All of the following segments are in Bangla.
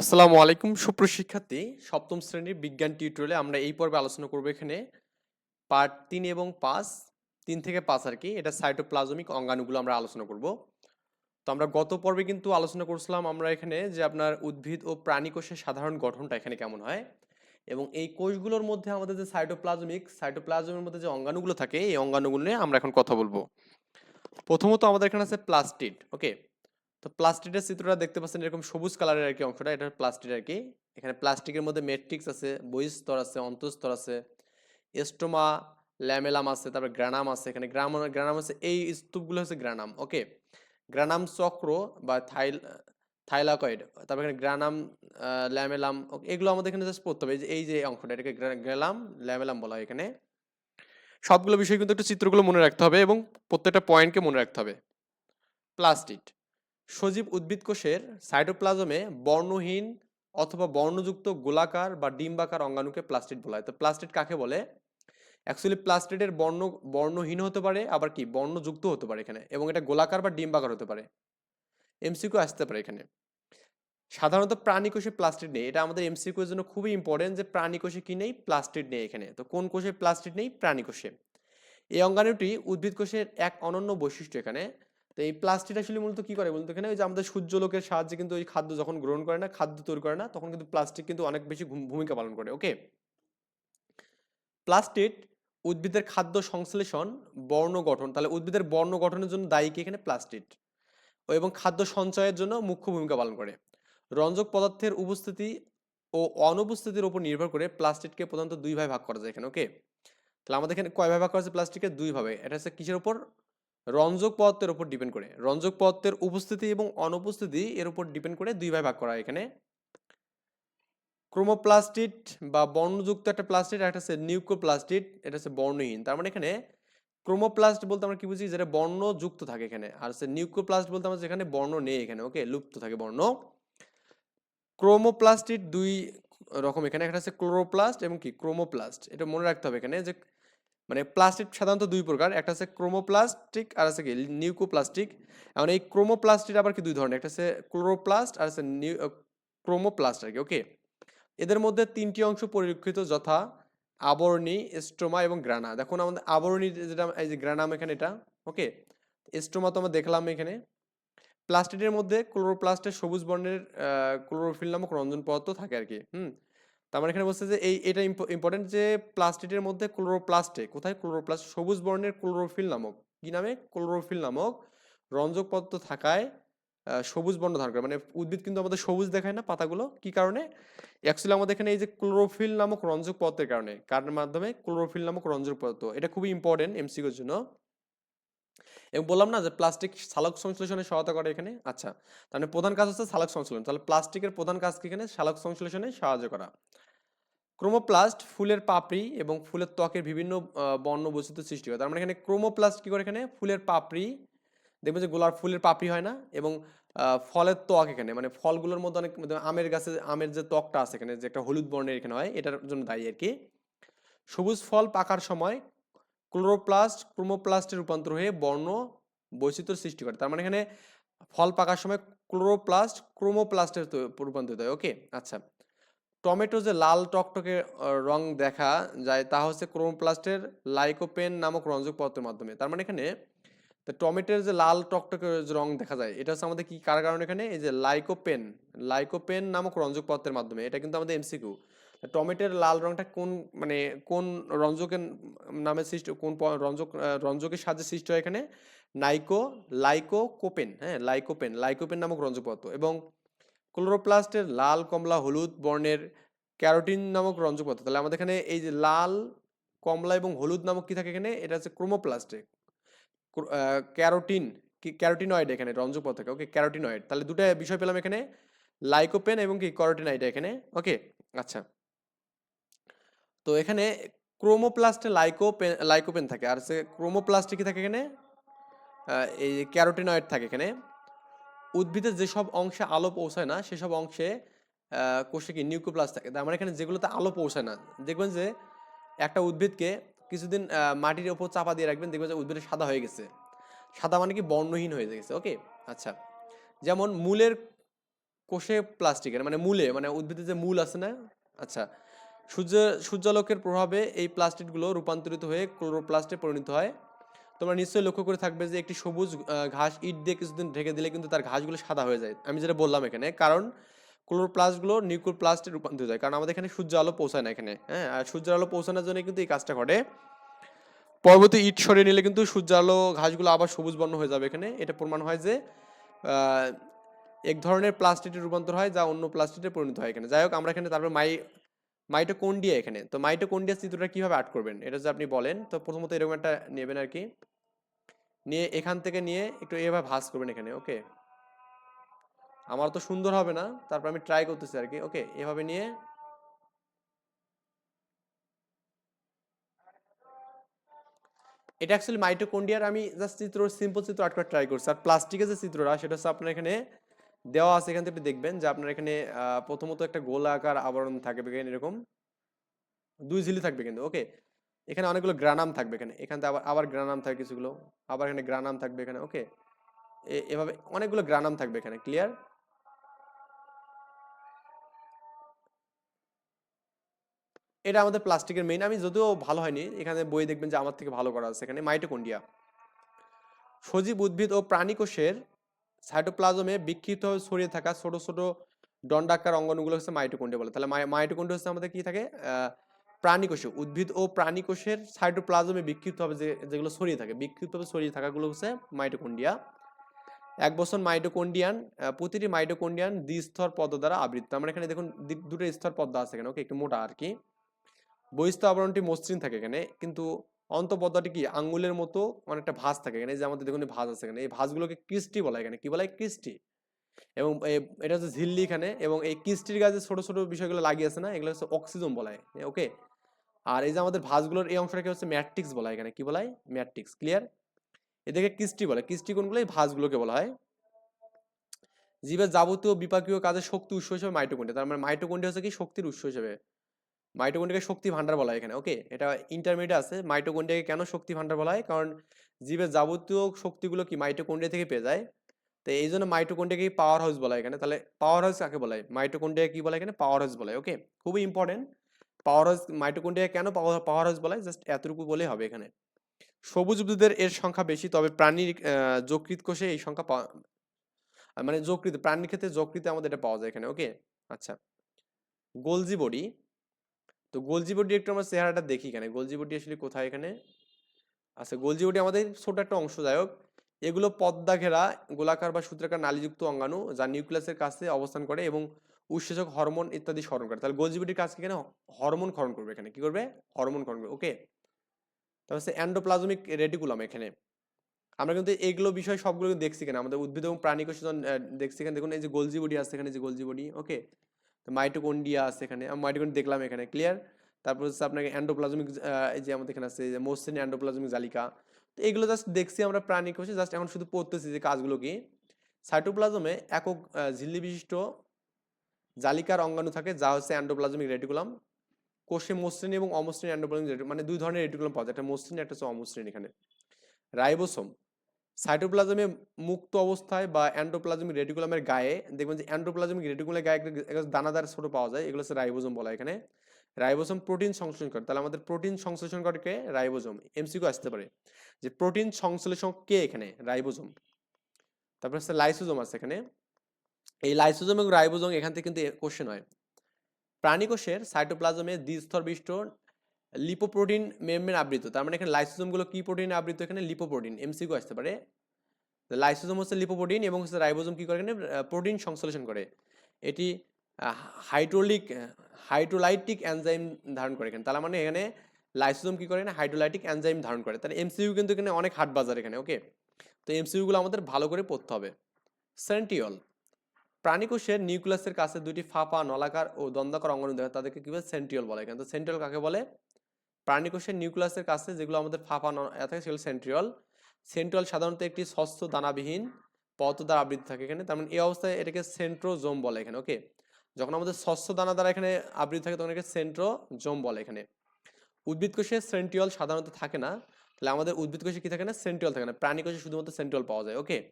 আসসালামু আলাইকুম সুপ্রশিক্ষার্থী সপ্তম শ্রেণির বিজ্ঞান টিউটোরিয়ালে আমরা এই পর্বে আলোচনা করব এখানে পার্ট তিন এবং পাঁচ, তিন থেকে পাঁচ আর কি। এটা সাইটোপ্লাজমিক অঙ্গাণুগুলো আমরা আলোচনা করব। তো আমরা গত পর্বে কিন্তু আলোচনা করছিলাম আমরা এখানে যে আপনার উদ্ভিদ ও প্রাণী কোষের সাধারণ গঠনটা এখানে কেমন হয় এবং এই কোষগুলোর মধ্যে আমাদের যে সাইটোপ্লাজমিক সাইটোপ্লাজমের মধ্যে যে অঙ্গাণুগুলো থাকে, এই অঙ্গাণুগুলো নিয়ে আমরা এখন কথা বলব। প্রথমত আমাদের এখানে আছে প্লাস্টিড ওকে তো প্লাস্টিকের চিত্রটা দেখতে পাচ্ছেন এরকম সবুজ কালারের আর কি অংশটা, এটা প্লাস্টিক আর কি এখানে প্লাস্টিকের মধ্যে মেট্রিক্স আছে, বহিস্তর আছে, অন্তঃস্তর আছে এস্টোমা ল্যামেলাম আছে, তারপর গ্রানাম আছে, এখানে গ্রাম, গ্রানাম আছে এই স্তূপগুলো হচ্ছে গ্রানাম, ওকে? গ্রানাম চক্র বা থাইল, থাইলাকয়েড, তারপর এখানে গ্রানাম ল্যামেলাম এগুলো আমাদের এখানে জাস্ট পড়তে হবে, এই যে এই যে অংশটা, এটাকে গ্রালাম ল্যামেলাম বলা হয় এখানে। সবগুলো বিষয় কিন্তু একটু চিত্রগুলো মনে রাখতে হবে এবং প্রত্যেকটা পয়েন্টকে মনে রাখতে হবে। প্লাস্টিক সজীব উদ্ভিদ কোষের সাইটোপ্লাজমে বর্ণহীন অথবা বর্ণযুক্ত গোলাকার বা ডিম্বাকার অঙ্গাণুকে প্লাস্টিড বলা হয়। তো প্লাস্টিড কাকে বলে? অ্যাকচুয়ালি প্লাস্টিডের বর্ণ, বর্ণহীন হতে পারে, আবার কি? বর্ণযুক্ত হতে পারে এখানে এবং এটা গোলাকার বা ডিম্বাকার হতে পারে। এমসিকিউ আসতে পারে এখানে। সাধারণত প্রাণী কোষে প্লাস্টিড নেই। এটা আমাদের এমসিকিউ এর জন্য খুবই ইম্পর্টেন্ট যে প্রাণী কোষে কি নেই? প্লাস্টিড নেই এখানে। তো কোন কোষে প্লাস্টিড নেই? প্রাণী কোষে। এই অঙ্গাণুটি উদ্ভিদ কোষের এক অনন্য বৈশিষ্ট্য এখানে। তো এই প্লাস্টিক আসলে মূলত কি করে বলতো? এখানে ওই যে আমাদের সূর্যলোকের সাহায্যে কিন্তু ওই খাদ্য যখন গ্রহণ করে না, খাদ্য তৈরি করে না, তখন কিন্তু প্লাস্টিক কিন্তু অনেক বেশি ভূমিকা পালন করে ওকে প্লাস্টিক উদ্ভিদের খাদ্য সংশ্লেষণ, বর্ণ গঠন, তাহলে উদ্ভিদের বর্ণ গঠনের জন্য দায়ী কি এখানে? প্লাস্টিক ও এবং খাদ্য সঞ্চয়ের জন্য মুখ্য ভূমিকা পালন করে। রঞ্জক পদার্থের উপস্থিতি ও অনুপস্থিতির উপর নির্ভর করে প্লাস্টিককে প্রধানত দুই ভাগে ভাগ করা যায় এখানে ওকে তাহলে আমাদের এখানে কয় ভাগে ভাগ করা আছে প্লাস্টিককে দুই ভাবে এটা হচ্ছে কিসের উপর? রঞ্জক পদার্থের উপর ডিপেন্ড করে। রঞ্জক পদার্থের উপস্থিতি এবং অনুপস্থিতি এর উপর ডিপেন্ড করে দুই ভাগে ভাগ করা হয় এখানে। ক্রোমোপ্লাস্টিড বা বর্ণযুক্ত একটা প্লাস্টিড, একটা হচ্ছে নিউক্লোপ্লাস্টিড এটা হচ্ছে বর্ণহীন। তার মানে এখানে ক্রোমোপ্লাস্ট বলতে আমরা কি বুঝি? যেটা বর্ণযুক্ত থাকে এখানে। আর হচ্ছে নিউক্লোপ্লাস্ট বলতে আমরা যেখানে বর্ণ নেই এখানে ওকে লুপ্ত থাকে বর্ণ। ক্রোমোপ্লাস্টিড দুই রকম এখানে, একটা হচ্ছে ক্লোরোপ্লাস্ট এবং কি? ক্রোমোপ্লাস্ট। এটা মনে রাখতে হবে এখানে যে মানে প্লাস্টিক সাধারণত দুই প্রকার, একটা হচ্ছে ক্রোমোপ্লাস্টিক আর আছে কি, নিউকোপ্লাস্টিক। এখন এই ক্রোমোপ্লাস্টিক আবার কি দুই ধরনের, একটা হচ্ছে ক্লোরোপ্লাস্ট আর আছে নিউ ক্রোমোপ্লাস্ট আর কি, ওকে? এদের মধ্যে তিনটি অংশ পরিলক্ষিত, যথা আবরণী স্ট্রোমা এবং গ্রানা। দেখুন আমাদের আবরণী যেটা, এই যে গ্রানাম এখানে এটা, ওকে? স্ট্রোমা তো আমরা দেখলাম এখানে। প্লাস্টিকের মধ্যে ক্লোরোপ্লাস্টের সবুজ বর্ণের ক্লোরোফিল নামক রঞ্জন পদার্থ থাকে আর কি, হুম? তার মানে এখানে বলছে যে এই, এটা ইম্পর্টেন্ট যে প্লাস্টিকের মধ্যে ক্লোরোপ্লাস্টে কোথায় ক্লোরোপ্লাস্ট সবুজ বর্ণের ক্লোরোফিল নামক, কি নামে? ক্লোরোফিল নামক রঞ্জক পদার্থ থাকায় সবুজ বর্ণ ধারণ করে। মানে উদ্ভিদ কিন্তু আমাদের সবুজ দেখায় না পাতাগুলো। কি কারণে? অ্যাকচুয়ালি আমাদের এখানে এই যে ক্লোরোফিল নামক রঞ্জক পদার্থের কারণে, কার মাধ্যমে? ক্লোরোফিল নামক রঞ্জক পদার্থ এটা খুবই ইম্পর্টেন্ট এমসিকিউর জন্য। এবং বললাম না যে প্লাস্টিক সালোক সংশ্লেষণে সহায়তা করে এখানে? আচ্ছা তাহলে প্রধান কাজ হচ্ছে সালোক সংশ্লেষণ। তাহলে প্লাস্টিকের প্রধান কাজ কি এখানে? সালোক সংশ্লেষণে সাহায্য করা। ক্রোমোপ্লাস্ট ফুলের পাপড়ি এবং ফুলের ত্বকের বিভিন্ন বর্ণ বৈচিত্র্য সৃষ্টি করে। তার মানে এখানে ক্রোমোপ্লাস্ট কী করে এখানে? ফুলের পাপড়ি, দেখবেন যে গোলাপ ফুলের পাপড়ি হয় না? এবং ফলের ত্বক এখানে মানে ফলগুলোর মধ্যে অনেক মানে আমের গাছে আমের যে ত্বকটা আছে এখানে, যে একটা হলুদ বর্ণের এখানে হয়, এটার জন্য দায়ী আর কি। সবুজ ফল পাকার সময় ক্লোরোপ্লাস্ট ক্রোমোপ্লাস্টে রূপান্তর হয়ে বর্ণ বৈচিত্র্য সৃষ্টি করে। তার মানে এখানে ফল পাকার সময় ক্লোরোপ্লাস্ট ক্রোমোপ্লাস্টে রূপান্তরিত হয়। ওকে আচ্ছা। টমেটো যে লাল টকটকে রং দেখা যায়, তা হচ্ছে ক্রোমোপ্লাস্টের লাইকোপেন নামক রঞ্জক পদার্থের মাধ্যমে। তার মানে এখানে টমেটোর যে লাল টকটকে যে রং দেখা যায়, এটা হচ্ছে আমাদের কি, কার কারণে এখানে? এই যে লাইকোপেন লাইকোপেন নামক রঞ্জক পদার্থের মাধ্যমে। এটা কিন্তু আমাদের এমসিকিউ। টমেটোর লাল রংটা কোন মানে কোন রঞ্জকের নামে সৃষ্টি, কোন রঞ্জক রঞ্জকের সাহায্যে সৃষ্টি হয় এখানে? নাইকো লাইকোকোপেন হ্যাঁ লাইকোপেন লাইকোপেন নামক রঞ্জক পদার্থ এবং ক্লোরোপ্লাস্টের লাল, কমলা, হলুদ বর্ণের ক্যারোটিন নামক রঞ্জক পদার্থ তাহলে আমাদের এখানে এই যে লাল, কমলা এবং হলুদ নামক কি থাকে এখানে? এটা হচ্ছে ক্রোমোপ্লাস্টে। ক্যারোটিন, কি, ক্যারোটিনয়েড এখানে রঞ্জক পদার্থ ওকে, ক্যারোটিনয়েড। তাহলে দুটো বিষয় পেলাম এখানে, লাইকোপেন এবং কি ক্যারোটিনয়েড এখানে। ওকে আচ্ছা। তো এখানে ক্রোমোপ্লাস্টে লাইকোপেন লাইকোপেন থাকে। আর সে ক্রোমোপ্লাস্টে কি থাকে এখানে? এই ক্যারোটিনয়েড থাকে এখানে। উদ্ভিদের যেসব অংশে আলো পৌঁছায় না, সেসব অংশে কোষে কি নিউক্লিওপ্লাস্ট থাকে? তার মানে এখানে যেগুলোতে আলো পৌঁছায় না, দেখবেন যে একটা উদ্ভিদকে কিছুদিন মাটির ওপর চাপা দিয়ে রাখবেন, দেখবেন যে উদ্ভিদটা সাদা হয়ে গেছে। সাদা মানে কি বর্ণহীন হয়ে গেছে, ওকে? আচ্ছা। যেমন মূলের কোষে প্লাস্টিকের মানে মূলে মানে উদ্ভিদের যে মূল আছে না? আচ্ছা। সূর্য, সূর্যালোকের প্রভাবে এই প্লাস্টিকগুলো রূপান্তরিত হয়ে ক্লোরোপ্লাস্টে পরিণত হয়। তোমরা নিশ্চয়ই লক্ষ্য করে থাকবে যে একটি সবুজ ঘাস ইট দিয়ে কিছুদিন ঢেকে দিলে কিন্তু তার ঘাসগুলো সাদা হয়ে যায়। আমি যেটা বললাম এখানে, কারণ ক্লোরোপ্লাস্টগুলো নিউক্লোপ্লাস্টে রূপান্তরিত হয়, কারণ আমাদের এখানে সূর্য আলো পৌঁছায় না এখানে হ্যাঁ? আর সূর্যের আলো পৌঁছানোর জন্য কিন্তু এই কাজটা ঘটে। পরবর্তী ইট সরিয়ে নিলে কিন্তু সূর্য আলো ঘাসগুলো আবার সবুজ বর্ণ হয়ে যাবে এখানে। এটা প্রমাণ হয় যে এক ধরনের প্লাস্টিকের রূপান্তর হয় যা অন্য প্লাস্টিকে পরিণত হয় এখানে। যাই হোক, আমরা এখানে তারপরে মাই মাইটোকন্ডিয়া এখানে। তো মাইটোকন্ডিয়া চিত্রটা কীভাবে আর্ট করবেন? এটা যদি আপনি বলেন, তো প্রথমত এরকম একটা নেবেন আর কি। নিয়ে এখান থেকে নিয়ে একটু এভাবে ভাঁজ করবেন এখানে, ওকে? আমার তো সুন্দর হবে না, তারপর আমি ট্রাই করতেছি আর কি, ওকে? এভাবে নিয়ে এটা অ্যাকচুয়ালি মাইটোকন্ডিয়ার আমি জাস্ট চিত্র সিম্পল চিত্র আর্ট ট্রাই করছি। আর প্লাস্টিকের যে চিত্রটা, সেটা হচ্ছে আপনার এখানে দেওয়া আছে, এখান থেকে দেখবেন যে আপনার এখানে প্রথমত একটা গোলাকার আবরণ থাকবে এখানে এরকম। দুই ঝিলি থাকবে কিন্তু ওকে এখানে অনেকগুলো গ্রানাম থাকবে এখানে। এখান থেকে আবার আবার গ্রানাম থাকবে কিছুগুলো। আবার এখানে গ্রানাম থাকবে এখানে ওকে এভাবে অনেকগুলো গ্রানাম থাকবে এখানে ক্লিয়ার এটা আমাদের প্লাস্টিকের মেইন আমি যদিও ভালো হয়নি, এখানে বই দেখবেন যে আমার থেকে ভালো করা আছে এখানে মাইটোকন্ডিয়া সজীব উদ্ভিদ ও প্রাণী কোষের সাইটোপ্লাজমে বিক্ষিপ্ত ছড়িয়ে থাকা ছোট ছোট দণ্ডাকার অঙ্গনগুলো হচ্ছে মাইটোকন্ডিয়া বলে। তাহলে মাইটোকন্ডিয়া হচ্ছে আমাদের কি থাকে? আহ, প্রাণী কোষে উদ্ভিদ ও প্রাণীকোষের সাইটোপ্লাজমে বিক্ষিপ্ত হবে যে যেগুলো ছড়িয়ে থাকে বিক্ষিপ্তভাবে ছড়িয়ে থাকাগুলো হচ্ছে মাইটোকন্ডিয়া এক বছর মাইটোকন্ডিয়ান প্রতিটি মাইটোকন্ডিয়ান দ্বিস্তর পদ্ম দ্বারা আবৃত। আমরা এখানে দেখুন দুটো স্তর পদ্মা আছে এখানে ওকে? একটু মোটা আর কি। বহিস্থ আবরণটি মসৃণ থাকে এখানে কিন্তু অন্তঃপদ্মাটি কি? আঙ্গুলের মতো অনেকটা ভাঁজ থাকে এখানে যে আমাদের দেখুন ভাঁজ আছে এখানে। এই ভাঁজগুলোকে কৃষ্টি বলা এখানে। কি বলা হয়? ক্রিস্টি এবং এটা হচ্ছে ঝিল্লি এখানে। এবং এই ক্রিস্টির গাছে ছোট ছোট বিষয়গুলো লাগিয়ে আছে না, এগুলো হচ্ছে অক্সিজম বলা হয়। ওকে? আর এই যে আমাদের ভাঁজগুলোর এই অংশটাকে হচ্ছে ম্যাট্রিক্স বলা হয় এখানে। কি বলা হয়? ম্যাট্রিক্স। ক্লিয়ার? এদেরকে কৃষ্টি বলে। কিস্টি কোনগুলো এই ভাঁজগুলোকে বলা হয়। জীবের যাবতীয় বিপাকীয় কাজে শক্তি উৎস হিসেবে মাইটোকন্ড্রিয়া। তার মানে মাইটোকন্ড্রিয়া হচ্ছে কি? শক্তির উৎস হিসেবে। মাইটোকন্ড্রিয়াকে শক্তি ভান্ডার বলা এখানে ওকে এটা ইন্টারমিডিয়েট আছে। মাইটোকন্ড্রিয়াকে কেন শক্তি ভান্ডার বলা হয়? কারণ জীবের যাবতীয় শক্তিগুলো কি মাইটোকন্ড্রিয়া থেকে পেয়ে যায়? তো এই জন্য মাইটোকন্ড্রিয়াকে পাওয়ার হাউস বলা হয় এখানে। তাহলে পাওয়ার হাউস কাকে বলা হয়? মাইটোকন্ড্রিয়া কি বলা এখানে? পাওয়ার হাউস বলা ওকে খুবই ইম্পর্টেন্ট পাওয়ার হাউস মাইটোকন্ড্রিয়া কেন পাওয়ার পাওয়ার হাউস বলা হয়? জাস্ট এতটুকু বলেই হবে এখানে। সবুজ উদ্ভিদের এর সংখ্যা বেশি, তবে প্রাণীর যকৃত কোষে এই সংখ্যা পাওয়া মানে যকৃত প্রাণীর ক্ষেত্রে যকৃতে আমাদের এটা পাওয়া যায় এখানে ওকে আচ্ছা। গোলজি বডি তো গোলজি বডি একটু আমরা চেহারাটা দেখি এখানে গোলজি বডি আসলে কোথায় এখানে? আচ্ছা গোলজি বডি আমাদের ছোট একটা অংশ যাই হোক এগুলো পদ্মা ঘেরা, গোলাকার বা সূত্রাকার নালীযুক্ত অঙ্গাণু, যা নিউক্লিয়াসের কাছে অবস্থান করে এবং উৎসেচক হরমোন ইত্যাদি স্মরণ করে। তাহলে গোলজি বডির কাজ এখানে? হরমোন ক্ষরণ করবে এখানে। কি করবে? হরমোন ক্ষরণ করবে। ওকে তারপর হচ্ছে অ্যান্ডোপ্লাজমিক রেটিকুলাম এখানে। আমরা কিন্তু এগুলো বিষয় সবগুলো দেখছি এখানে আমাদের উদ্ভিদ এবং প্রাণী কোষ দেখছি এখানে দেখুন, এই যে গোলজি বডি আছে এখানে যে গোলজি বডি ওকে তো মাইটোকন্ডিয়া আছে এখানে, আমি মাইটোকন্ডি দেখলাম এখানে ক্লিয়ার তারপর হচ্ছে আপনাকে অ্যান্ডোপ্লাজমিক এই যে আমাদের এখানে আছে যে মসৃণ অ্যান্ডোপ্লাজমিক জালিকা। তো এগুলো জাস্ট দেখছি আমরা প্রাণী কোষে জাস্ট এখন শুধু পড়তেছি যে কাজগুলো কি? সাইটোপ্লাজমে একক ঝিল্লি বিশিষ্ট জালিকার অঙ্গাণু থাকে, যা হচ্ছে অ্যান্ডোপ্লাজমিক রেটিকুলাম কোষে মসৃণ এবং অমসৃণ অ্যান্ডোপ্লাজমিক মানে দুই ধরনের রেটিকুলাম পাওয়া যায়, একটা মসৃণ, একটা হচ্ছে অমসৃণ এখানে। রাইবোসোম সাইটোপ্লাজমে মুক্ত অবস্থায় বা অ্যান্ডোপ্লাজমিক রেটিকুলামের গায়ে, দেখবেন যে অ্যান্ডোপ্লাজমিক রেটিকুলামের গায়ে একটা দানাদার ছোট পাওয়া যায়, এগুলো হচ্ছে রাইবোজোম বলা এখানে। রাইবোজোম প্রোটিন সংশ্লেষণ করে, তাহলে আমাদের প্রোটিন সংশ্লেষণ করে কে? রাইবোজোম। এমসিকিউ আসতে পারে। যে প্রোটিন সংশ্লেষণ কে এখানে? রাইবোজোম। তারপর হচ্ছে লাইসোজোম আছে এখানে। এই লাইসোজোম এবং রাইবোজোম এখান থেকে কিন্তু কোশ্চেন হয়। প্রাণী কোষের সাইটোপ্লাজমে দ্বিস্তর বিশিষ্ট লিপোপ্রোটিন মেমব্রেন আবৃত, তার মানে এখানে লাইসোজোমগুলো কি প্রোটিন আবৃত? এখানে লিপোপ্রোটিন এমসিকিউ আসতে পারে। লাইসোজোম হচ্ছে লিপোপ্রোটিন এবং হচ্ছে রাইবোজোম কি করে এখানে? প্রোটিন সংশ্লেষণ করে। এটি হাইড্রোলিক, হাইড্রোলাইটিক এনজাইম ধারণ করে এখানে। তার মানে এখানে লাইসোজোম কি করে? না হাইড্রোলাইটিক এনজাইম ধারণ করে। তাহলে এমসিইউ কিন্তু এখানে অনেক হাট বাজার এখানে ওকে তো এমসিইউগুলো আমাদের ভালো করে পড়তে হবে। সেন্টিওল প্রাণীকোষের নিউক্লিয়াসের কাছে দুটি ফাঁপা, নলাকার ও দন্দাকার অঙ্গন দেখা, তাদেরকে কি বলে? সেন্ট্রিওল বলে এখানে। তো সেন্ট্রিওল কাকে বলে? প্রাণীকোষের নিউক্লিয়াসের কাছে যেগুলো আমাদের ফাঁপা ন- থাকে সেগুলো সেন্ট্রিওল। সেন্ট্রিওল সাধারণত একটি স্বচ্ছ দানাবিহীন পথ দ্বারা আবৃত থাকে এখানে। তার মানে এই অবস্থায় এটাকে সেন্ট্রোজোম বলে এখানে ওকে যখন আমাদের স্বচ্ছ দানা দ্বারা এখানে আবৃত থাকে তখন এটাকে সেন্ট্রোজোম বলে এখানে। উদ্ভিদ কোষে সেন্ট্রিওল সাধারণত থাকে না। তাহলে আমাদের উদ্ভিদ কোষে কি থাকে না? সেন্ট্রিওল থাকে না। প্রাণী কোষে শুধুমাত্র সেন্ট্রিওল পাওয়া যায় ওকে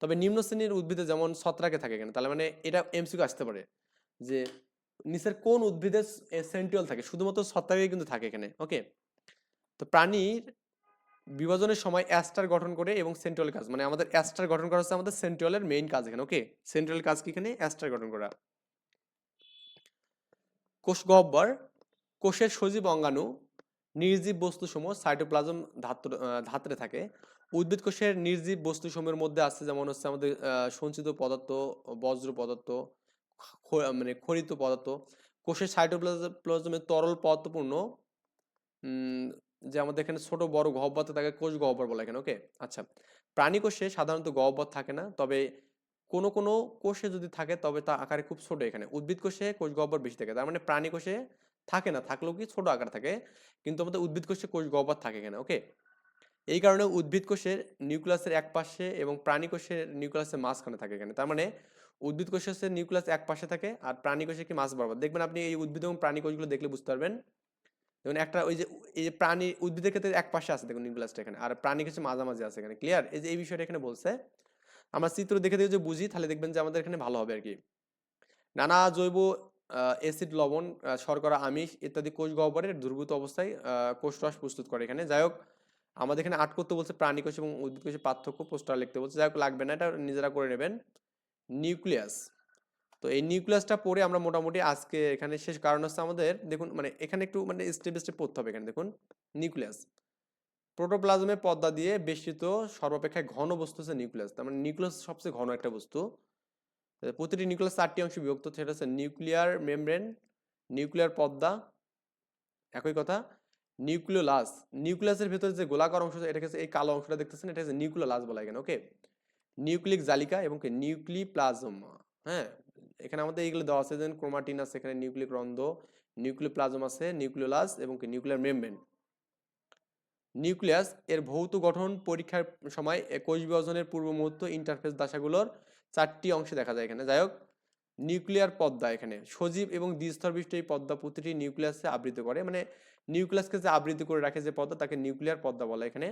তবে নিম্ন শ্রেণির উদ্ভিদে যেমন ছত্রাকে থাকে এখানে, তাহলে মানে এটা এমসিকিউ আসতে পারে। যে নিচের কোন উদ্ভিদে সেন্ট্রিওল থাকে? শুধুমাত্র ছত্রাকে কিন্তু থাকে এখানে ওকে তো প্রাণীর বিভাজনের সময় অ্যাস্টার গঠন করে এবং সেন্ট্রিওল কাজ মানে আমাদের অ্যাস্টার গঠন করা হচ্ছে আমাদের সেন্ট্রিওলের মেইন কাজ এখানে ওকে সেন্ট্রিওল কাজ কি এখানে? অ্যাস্টার গঠন করা। কোষ গহ্বর, কোষের সজীব অঙ্গাণু, নির্জীব বস্তুসমূহ সাইটোপ্লাজম ধাত্র ধাত্রে থাকে। উদ্ভিদ কোষের নির্জীব বস্তুসমূহের মধ্যে আছে যেমন হচ্ছে আমাদের সঞ্চিত পদার্থ, বজ্র পদার্থ মানে খরিত পদার্থ। কোষের সাইটোপ্লাজমের তরল পদার্থপূর্ণ যে আমাদের এখানে ছোট, বড় গহ্বরতে থাকে কোষ গহ্বর বলা এখানে, ওকে? আচ্ছা প্রাণী কোষে সাধারণত গহ্বর থাকে না, তবে কোনো কোনো কোষে যদি থাকে, তবে তা আকারে খুব ছোট এখানে। উদ্ভিদ কোষে কোষ গহ্বর বেশি থাকে, তার মানে প্রাণী কোষে থাকে না, থাকলেও কি ছোট আকার থাকে, কিন্তু আমাদের উদ্ভিদ কোষে কোষ গহ্বর থাকে এখানে, ওকে? এই কারণে উদ্ভিদ কোষের নিউক্লিয়াসের এক পাশে এবং প্রাণী কোষের নিউক্লিয়াসের মাঝখানে থাকে এখানে, তার মানে উদ্ভিদ কোষের হচ্ছে নিউক্লিয়াস এক পাশে থাকে আর প্রাণী কোষে কি মাঝ বরাবর। দেখবেন আপনি এই উদ্ভিদ এবং প্রাণী কোষগুলো দেখলে বুঝতে পারবেন। যেমন একটা ওই যে এই যে প্রাণী উদ্ভিদের ক্ষেত্রে এক পাশে আছে, দেখুন নিউক্লিয়াসটা এখানে। আর প্রাণী কোষে মাঝামাঝি আছে এখানে। ক্লিয়ার এই যে এই বিষয়টা এখানে বলছে। আমরা চিত্র দেখে দেখে যদি বুঝি, তাহলে দেখবেন যে আমাদের এখানে ভালো হবে আর কি। নানা জৈব অ্যাসিড লবণ শর্করা, আমিষ ইত্যাদি কোষ গহ্বরের দুর্বৃত অবস্থায় কোষরস প্রস্তুত করে এখানে। যাই হোক, আমাদের এখানে আট করতে বলছে প্রাণী কোষ এবং উদ্ভিদ কোষের পার্থক্য পোস্টার লিখতে বলছে। যাই হোক, লাগবে না, এটা নিজেরা করে নেবেন। নিউক্লিয়াস। তো এই নিউক্লিয়াসটা পড়ে আমরা মোটামুটি আজকে এখানে শেষ। কারণ হচ্ছে আমাদের, দেখুন মানে এখানে একটু মানে স্টেপ স্টেপ পড়তে হবে এখানে, দেখুন। নিউক্লিয়াস। প্রোটোপ্লাজমে পর্দা দিয়ে বেষ্টিত সর্বাপেক্ষা ঘন বস্তু হচ্ছে নিউক্লিয়াস। তার মানে নিউক্লিয়াস সবচেয়ে ঘন একটা বস্তু। প্রতিটি নিউক্লিয়াস চারটি অংশে বিভক্ত, সেটা হচ্ছে নিউক্লিয়ার মেমব্রেন, নিউক্লিয়ার পর্দা একই কথা, নিউক্লিওলাস। নিউক্লিয়াসের ভেতরে যে গোলাকার অংশ, এটাকে এই কালো অংশটা দেখতেছেন এটা হচ্ছে নিউক্লিওলাস বলা এখানে, ওকে? নিউক্লিক জালিকা এবং কি নিউক্লিপ্লাজম। হ্যাঁ? এখানে আমাদের এইগুলো দেওয়া আছে যেন ক্রোমাটিন আছে, এখানে নিউক্লিক রন্ধ্র নিউক্লিওপ্লাজম আছে, নিউক্লিওলাস এবং নিউক্লিয়ার মেমব্রেন। নিউক্লিয়াস এর ভৌত গঠন পরীক্ষার সময় এ কোষ বিভাজনের পূর্ব মুহূর্ত ইন্টারফেস দশাগুলোর চারটি অংশে দেখা যায় এখানে। যাই হোক, নিউক্লিয়ার পদ্মা এখানে। সজীব এবং দ্বিস্তর বিশিষ্ট এই পদ্মা প্রতিটি নিউক্লিয়াসে আবৃত করে। মানে নিউক্লিয়াসকে যে আবৃত করে রাখে যে পর্দা তাকে নিউক্লিয়ার পর্দা বলে এখানে।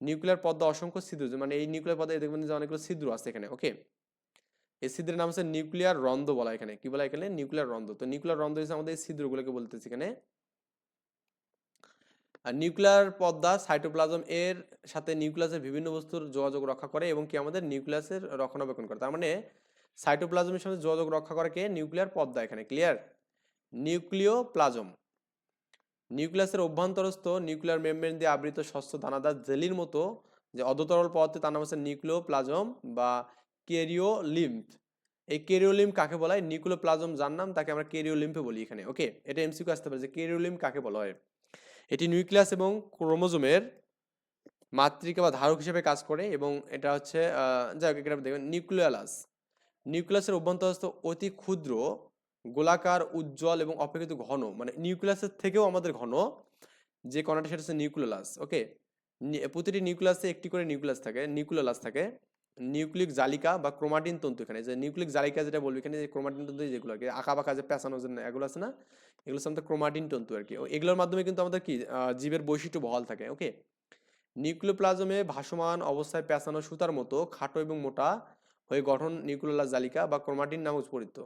নিউক্লিয়ার পর্দা অসংখ্য ছিদ্র মানে এই নিউক্লিয়ার পর্দায় দেখবেন যে অনেকগুলো ছিদ্র আছে এখানে, ওকে? এই ছিদ্রের নাম হচ্ছে নিউক্লিয়ার রন্ধ্র বলা এখানে। কি বলা এখানে? নিউক্লিয়ার রন্ধ্র। তো নিউক্লিয়ার রন্ধ্র হচ্ছে আমাদের এই ছিদ্রগুলোকে বলতেছি এখানে। আর নিউক্লিয়ার পর্দা সাইটোপ্লাজম এর সাথে নিউক্লিয়াসের বিভিন্ন বস্তুর যোগাযোগ রক্ষা করে এবং কি আমাদের নিউক্লিয়াসের রক্ষণাবেক্ষণ করে। তার মানে সাইটোপ্লাজমের সাথে যোগাযোগ রক্ষা করে কে? নিউক্লিয়ার পর্দা এখানে, ক্লিয়ার? নিউক্লিয় প্লাজম নিউক্লিয়াসের অভ্যন্তরস্থ নিউক্লিয়ার মেমব্রেন দিয়ে আবৃত স্বচ্ছ দানাদার জেলির মতো যে অধতরল পদার্থ তার নাম হচ্ছে নিউক্লিওপ্লাজম বা কেরিওলিম্ফ। এই কেরিওলিম্ফ কাকে বলা হয়? নিউক্লিওপ্লাজম যার নাম তাকে আমরা কেরিওলিম্ফে বলি এখানে। ওকে, এটা এমসিকিউ আসতে পারে যে কেরিওলিম্ফ কাকে বলা হয়? এটি নিউক্লিয়াস এবং ক্রোমোজোমের মাতৃকা বা ধারক হিসেবে কাজ করে এবং এটা হচ্ছে যাই হোক, এখানে দেখবেন নিউক্লিয়ালাস। নিউক্লিয়াসের অভ্যন্তরস্থ অতি ক্ষুদ্র গোলাকার, উজ্জ্বল এবং অপেক্ষিত ঘন মানে নিউক্লিয়াসের থেকেও আমাদের ঘন, যে কণাটা সেটা হচ্ছে নিউক্লিয়াস ওকে প্রতিটি নিউক্লিয়াসে একটি করে নিউক্লিয়াস থাকে নিউক্লিয়াস থাকে নিউক্লিক জালিকা বা ক্রোমাটিন তন্তু এখানে, যে নিউক্লিক জালিকা যেটা বলব এখানে, যে ক্রোমাটিন তন্তু যেগুলো আর কি আঁকা বাঁকা যে পেঁচানো যে এগুলো আছে না, এগুলো আমাদের ক্রোমাটিন তন্তু আর কি এগুলোর মাধ্যমে কিন্তু আমাদের কি জীবের বৈশিষ্ট্য বহাল থাকে ওকে নিউক্লিওপ্লাজমে ভাসমান অবস্থায় পেঁচানো সুতার মতো, খাটো এবং মোটা হয়ে গঠন নিউক্লিয়াস জালিকা বা ক্রোমাটিন নামে পরিচিত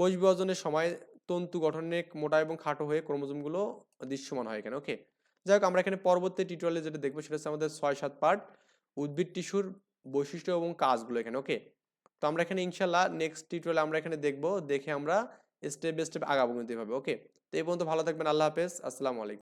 কোষ বিভাজনের সময় তন্তু গঠনে মোটা এবং খাটো হয়ে ক্রোমোজোমগুলো দৃশ্যমান হয় এখানে ওকে যাই হোক, আমরা এখানে পরবর্তী টিউটোরিয়ালে যেটা দেখব সেটা হচ্ছে আমাদের ছয়, সাত পার্ট উদ্ভিদ টিস্যুর বৈশিষ্ট্য এবং কাজগুলো এখানে ওকে তো আমরা এখানে ইনশাল্লাহ নেক্সট টিউটোরিয়ালে আমরা এখানে দেখব, দেখে আমরা স্টেপ বাই স্টেপ আগাবো কিন্তু এভাবে ওকে তো এই পর্যন্ত ভালো থাকবেন, আল্লাহ হাফেজ, আসসালামু আলাইকুম।